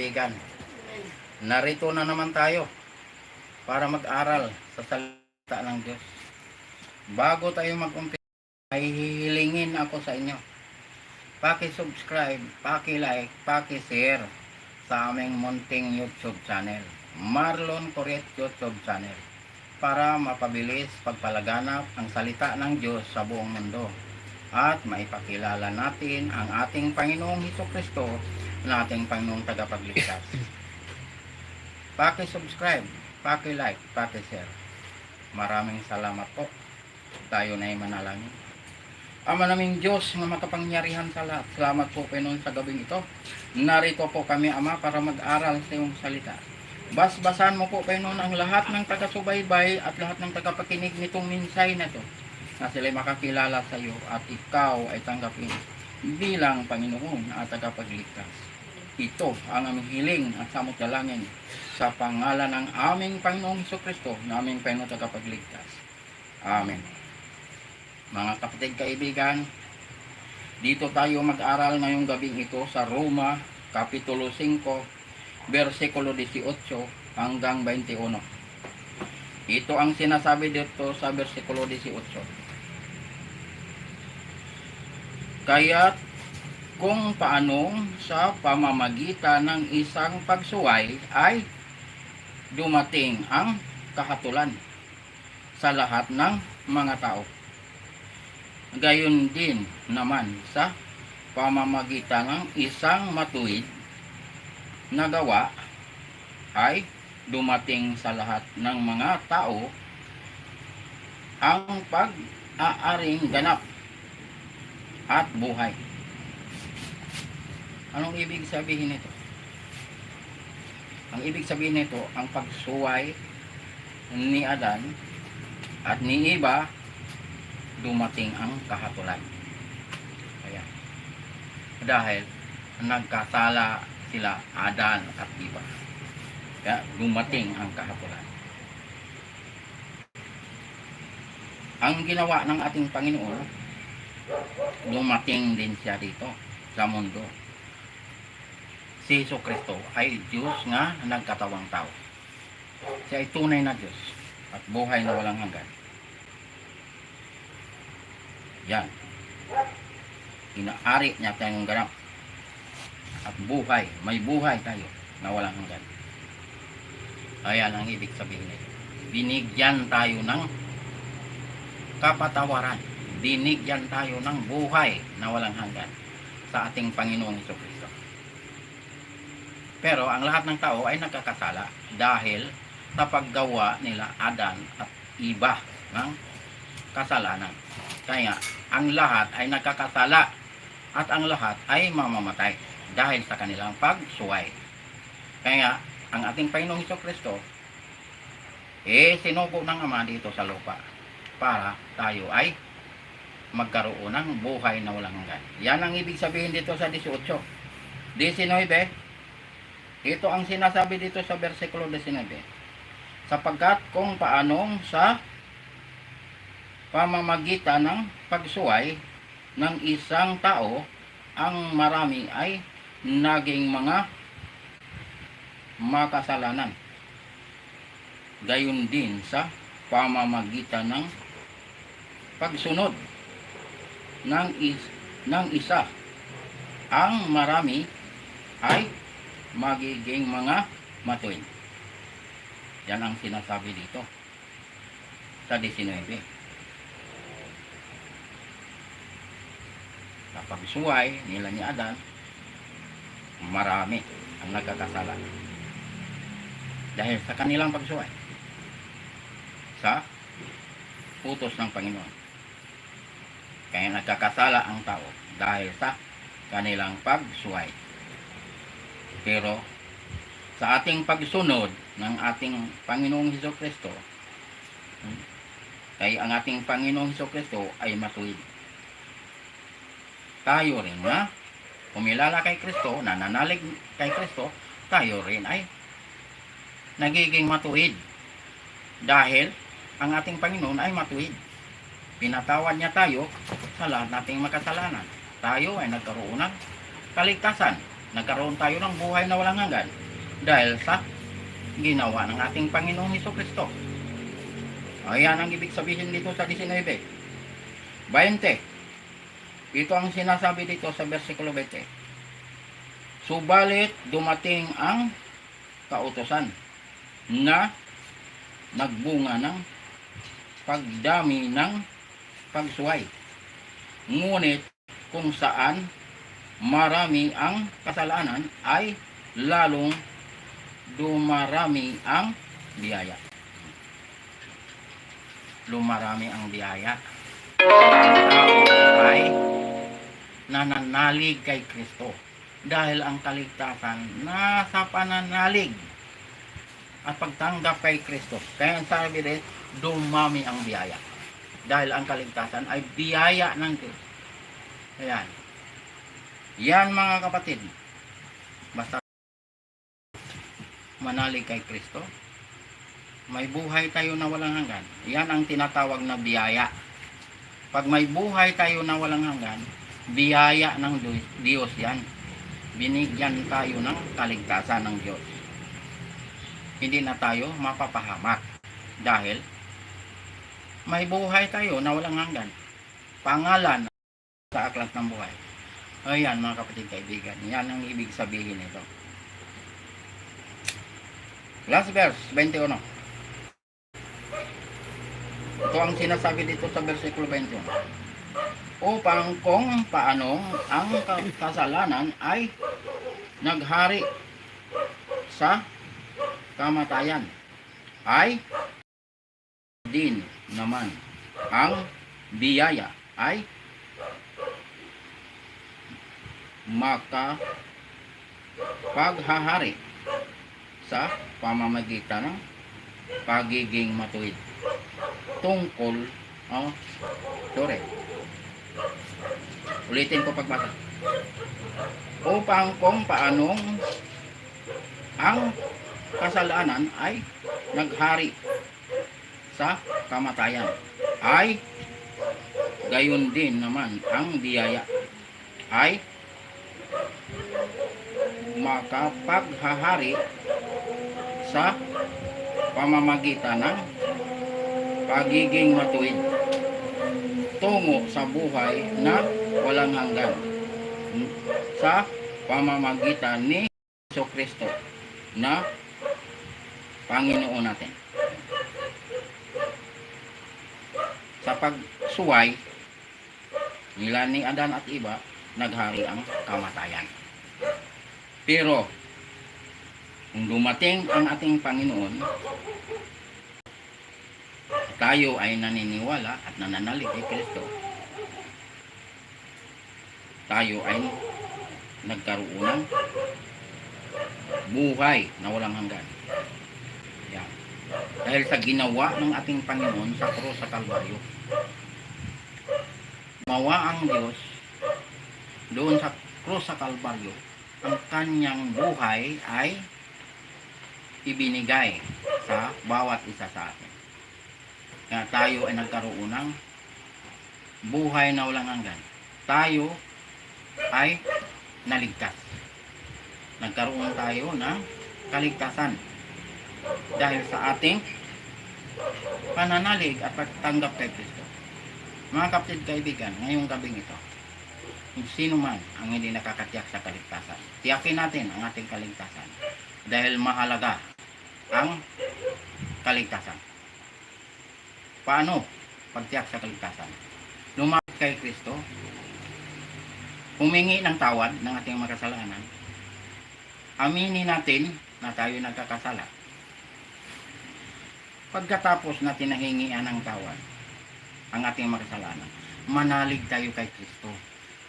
kaibigan. Narito na naman tayo para mag-aral sa salita ng Diyos. Bago tayo mag-umpisa, ay hihilingin ako sa inyo. Paki-subscribe, paki-like, paki-share sa aming munting YouTube channel. Marlon Coret YouTube channel para mapabilis pagpalaganap ang salita ng Diyos sa buong mundo at maipakilala natin ang ating Panginoong Heso Kristo na ating Panginoong tagapagligtas. Paki-subscribe, paki-like, paki-share. Maraming salamat po. Tayo na ay manalangin. Ama naming Diyos na makapangyarihan sa lahat. Salamat po Panginoon sa gabing ito. Narito po kami Ama para mag-aral sa iyong salita. Basbasan mo po Panginoon ang lahat ng taga-subaybay at lahat ng tagapakinig nitong minsay na ito na sila'y makakilala sa iyo at ikaw ay tanggapin bilang Panginoon at tagapagligtas. Ito ang aming hiling at samot dalangin sa pangalan ng aming Panginoong Heso Kristo na aming Panginoon tagapagligtas. Amen. Mga kapatid kaibigan, dito tayo mag-aral ngayong gabing ito sa Roma, Kapitulo 5, versikulo 18 hanggang 21. Ito ang sinasabi dito sa versikulo 18. Kaya't kung paano sa pamamagitan ng isang pagsuway ay dumating ang kahatulan sa lahat ng mga tao. Gayon din naman sa pamamagitan ng isang matuwid na gawa ay dumating sa lahat ng mga tao ang pag-aaring ganap at buhay. Anong ibig sabihin nito? Ang ibig sabihin nito, ang pagsuway ni Adan at ni Eva, dumating ang kahatulan. Kaya, dahil nagkasala sila Adan at Eva. Kaya dumating ang kahatulan. Ang ginawa ng ating Panginoon, dumating din siya dito sa mundo. Si Heso Kristo ay Diyos nga nagkatawang tao. Siya ay tunay na Diyos at buhay na walang hanggan. Yan. Inaari niya tayong ganap. At buhay, may buhay tayo na walang hanggan. Ayan ang ibig sabihin nito. Binigyan tayo ng kapatawaran. Binigyan tayo ng buhay na walang hanggan sa ating Panginoong Heso Kristo. Pero ang lahat ng tao ay nagkakasala dahil sa paggawa nila Adan at Iba ng kasalanan. Kaya ang lahat ay nagkakasala at ang lahat ay mamamatay dahil sa kanilang pagsuway. Kaya ang ating Panginoong Heso Kristo eh sinugo ng Ama dito sa lupa para tayo ay magkaroon ng buhay na walang hanggan. Yan ang ibig sabihin dito sa 18. 19 ito ang sinasabi dito sa versikulo 19. Sapagkat kung paanong sa pamamagitan ng pagsuway ng isang tao, ang marami ay naging mga makasalanan. Gayon din sa pamamagitan ng pagsunod ng, is, ng isa, ang marami ay magiging mga matuwid. Yan ang sinasabi dito sa 19. Sa pagsuway nila ni Adan, marami ang nagkakasala. Dahil sa kanilang pagsuway sa utos ng Panginoon. Kaya nagkakasala ang tao dahil sa kanilang pagsuway. Pero sa ating pagsunod ng ating Panginoong Heso Kristo, kay ang ating Panginoong Heso Kristo ay matuwid. Tayo rin na kumilala kay Kristo, nananalig kay Kristo, tayo rin ay nagiging matuwid. Dahil ang ating Panginoon ay matuwid. Pinatawad niya tayo sa lahat nating makasalanan. Tayo ay nagkaroon ng kaligtasan nagkaroon tayo ng buhay na walang hanggan dahil sa ginawa ng ating Panginoong Heso Kristo. Ayan ang ibig sabihin dito sa 19. 20. Ito ang sinasabi dito sa versikulo 20. Subalit dumating ang kautosan na nagbunga ng pagdami ng pagsuway. Ngunit kung saan marami ang kasalanan ay lalong dumarami ang biyaya. Lumarami ang biyaya. Ang tao ay nananalig kay Kristo dahil ang kaligtasan nasa pananalig at pagtanggap kay Kristo. Kaya sabi din, dumami ang biyaya. Dahil ang kaligtasan ay biyaya ng Diyos. Ayan. Yan mga kapatid. Basta manalig kay Kristo, may buhay tayo na walang hanggan. Yan ang tinatawag na biyaya. Pag may buhay tayo na walang hanggan, biyaya ng Diyos, yan. Binigyan tayo ng kaligtasan ng Diyos. Hindi na tayo mapapahamak. Dahil may buhay tayo na walang hanggan. Pangalan sa aklat ng buhay. Ayan mga kapatid kaibigan, yan ang ibig sabihin nito. Last verse, 21. Ito ang sinasabi dito sa versikulo 21. Upang kung paano ang kasalanan ay naghari sa kamatayan ay din naman. Ang biyaya ay maka paghahari sa pamamagitan ng pagiging matuwid tungkol oh sorry ulitin ko pagbasa. Upang kung paanong ang kasalanan ay naghari sa kamatayan ay gayon din naman ang biyaya ay makapaghahari sa pamamagitan ng pagiging matuwid tungo sa buhay na walang hanggan sa pamamagitan ni Kristo na Panginoon natin. Sa pagsuway nila ni Adan at iba, naghari ang kamatayan. Pero, kung dumating ang ating Panginoon, tayo ay naniniwala at nananalig kay Kristo, tayo ay nagkaroon ng buhay na walang hanggan. Yan. Dahil sa ginawa ng ating Panginoon sa krus sa Kalbaryo. Mawa ang Diyos doon sa krus sa Kalbaryo, ang kanyang buhay ay ibinigay sa bawat isa sa atin. Kaya tayo ay nagkaroon ng buhay na walang hanggan. Tayo ay naligtas. Nagkaroon tayo ng kaligtasan dahil sa ating pananalig at pagtanggap kay Kristo. Mga kapatid kaibigan, ngayong gabing ito, sino man ang hindi nakakatiyak sa kaligtasan, tiyakin natin ang ating kaligtasan dahil mahalaga ang kaligtasan. Paano pagtiyak sa kaligtasan? Lumapit kay Kristo, humingi ng tawad ng ating mga kasalanan, aminin natin na tayo nagkakasala. Pagkatapos natin nahingian ng tawad ang ating mga kasalanan, manalig tayo kay Kristo.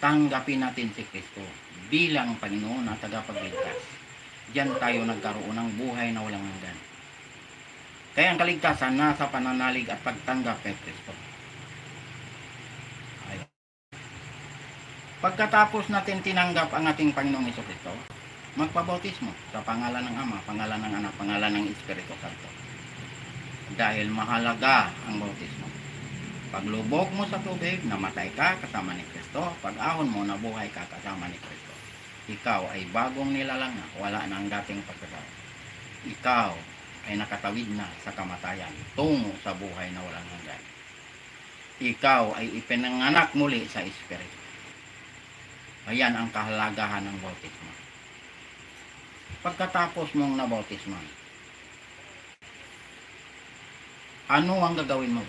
Tanggapin natin si Kristo bilang Panginoon at tagapagligtas. Diyan tayo nagkaroon ng buhay na walang hanggan. Kaya ang kaligtasan nasa pananalig at pagtanggap kay Kristo. Pagkatapos natin tinanggap ang ating Panginoong Heso Kristo, magpabautismo sa pangalan ng Ama, pangalan ng Anak, pangalan ng Espiritu Santo. Dahil mahalaga ang bautismo. Paglubog mo sa tubig, namatay ka kasama ni Kristo. Pag ahon mo, nabuhay ka kasama ni Kristo. ikaw ay bagong nilalang na, wala na ang dating pagkatao. Ikaw ay nakatawid na sa kamatayan, tungo sa buhay na walang hanggan. Ikaw ay ipinanganak muli sa Espiritu. Ayan ang kahalagahan ng bautismo. Pagkatapos mong nabautismo, ano ang gagawin mo?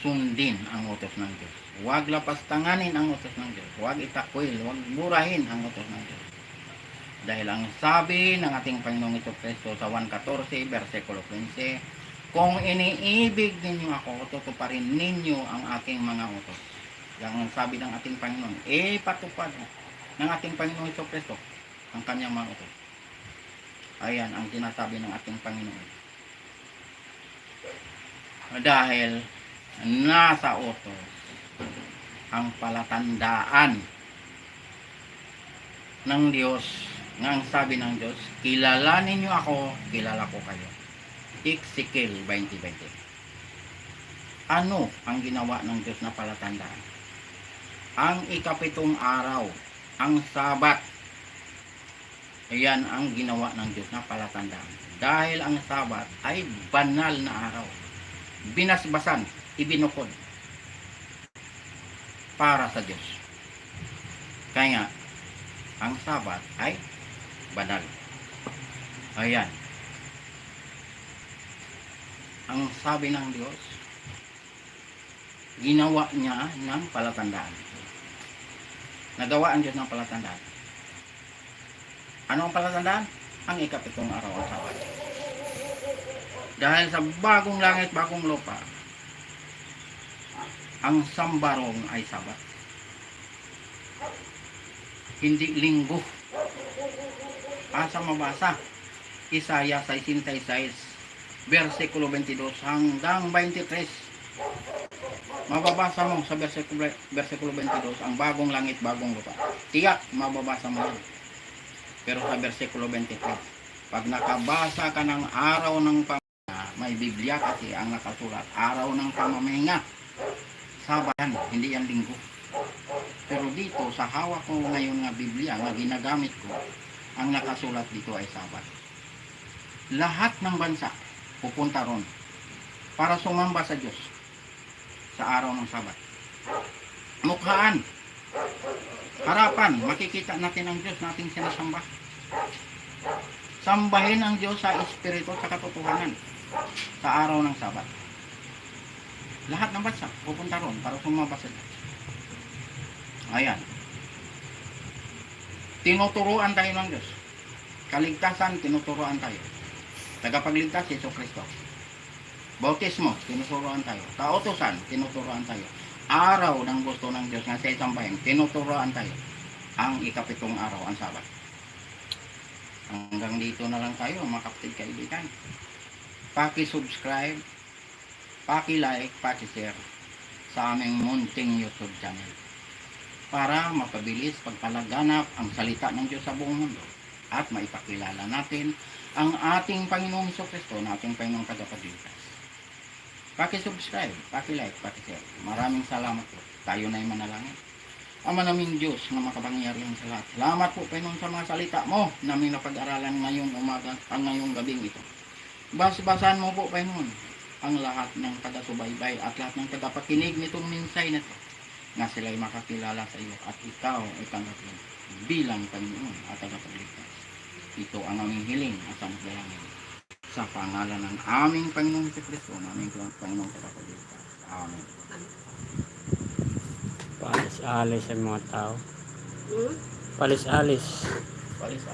Sundin ang utos ng Diyos. Huwag lapastanganin ang utos ng Diyos. Huwag itakwil, huwag murahin ang utos ng Diyos. Dahil ang sabi ng ating Panginoong Ito Kristo sa 1.14, versikulo 15, Kung iniibig ninyo ako, tutuparin ninyo ang aking mga utos. Yan ang sabi ng ating Panginoon. Eh, patupad ng ating Panginoong Ito Kristo ang kanyang mga utos. Ayan ang sinasabi ng ating Panginoon. Dahil nasa utos ang palatandaan ng Diyos nga ang sabi ng Diyos, kilalanin niyo ako, kilala ko kayo. Ezekiel 20.20 Ano ang ginawa ng Diyos na palatandaan? Ang ikapitong araw, ang sabat, Ayan ang ginawa ng Diyos na palatandaan. Dahil ang sabat ay banal na araw. Binasbasan, ibinukod para sa Diyos. Kaya nga, ang sabat ay banal. Ayan. Ang sabi ng Diyos, ginawa niya ng palatandaan. Nagawa ang Diyos ng palatandaan. Ano ang palatandaan? Ang ikapitong araw ang sabat. Dahil sa bagong langit, bagong lupa, ang sambarong ay sabat. Hindi linggo. Asa mabasa? Isaya 66, versikulo 22 hanggang 23. Mababasa mo sa versikulo, versikulo 22 ang bagong langit, bagong lupa. Tiyak, mababasa mo. Pero sa versikulo 23, pag nakabasa ka ng araw ng pamahinga, may Biblia kasi ang nakasulat, araw ng pamamahinga. Sabahan, hindi yan linggo. Pero dito, sa hawak ko ngayon nga Biblia, nga ginagamit ko, ang nakasulat dito ay Sabat. Lahat ng bansa pupunta ron para sumamba sa Diyos sa araw ng Sabat. Mukhaan, harapan, makikita natin ang Diyos nating sinasamba. Sambahin ang Diyos sa Espiritu sa katotohanan sa araw ng Sabat. Lahat ng bansa pupunta ron para sumamba sa Diyos. Ayan. Tinuturuan tayo ng Diyos. Kaligtasan, tinuturuan tayo. Tagapagligtas, Yeso Kristo. Bautismo, tinuturuan tayo. Kautosan, tinuturuan tayo. Araw ng gusto ng Diyos nga sa isang bayan, tinuturuan tayo. Ang ikapitong araw, ang Sabat. Hanggang dito na lang tayo, mga kapatid kaibigan. Paki-subscribe, paki-like, paki-share sa aming munting YouTube channel para mapabilis pagpalaganap ang salita ng Diyos sa buong mundo at maipakilala natin ang ating Panginoong Kristo na ating Panginoong Tagapagligtas. Paki-subscribe, paki-like, paki-share. Maraming salamat po. Tayo na yung manalangin. Ama naming Diyos na makapangyarihan sa lahat. Salamat po, Panginoon, sa mga salita mo na aming napag-aralan ngayong umaga, ang ngayong gabing ito. Bas-basan mo po, Panginoon, ang lahat ng taga-subaybay at lahat ng tagapakinig nitong minsay na ito na sila'y makakilala sa iyo at ikaw ay tanggapin bilang Panginoon at tagapagligtas. Ito ang aming hiling at ang dalangin sa pangalan ng aming Panginoong si Kristo, ng aming Panginoong tagapagligtas. Amen. Palis-alis ang mga tao. Hmm? Palis-alis. Palis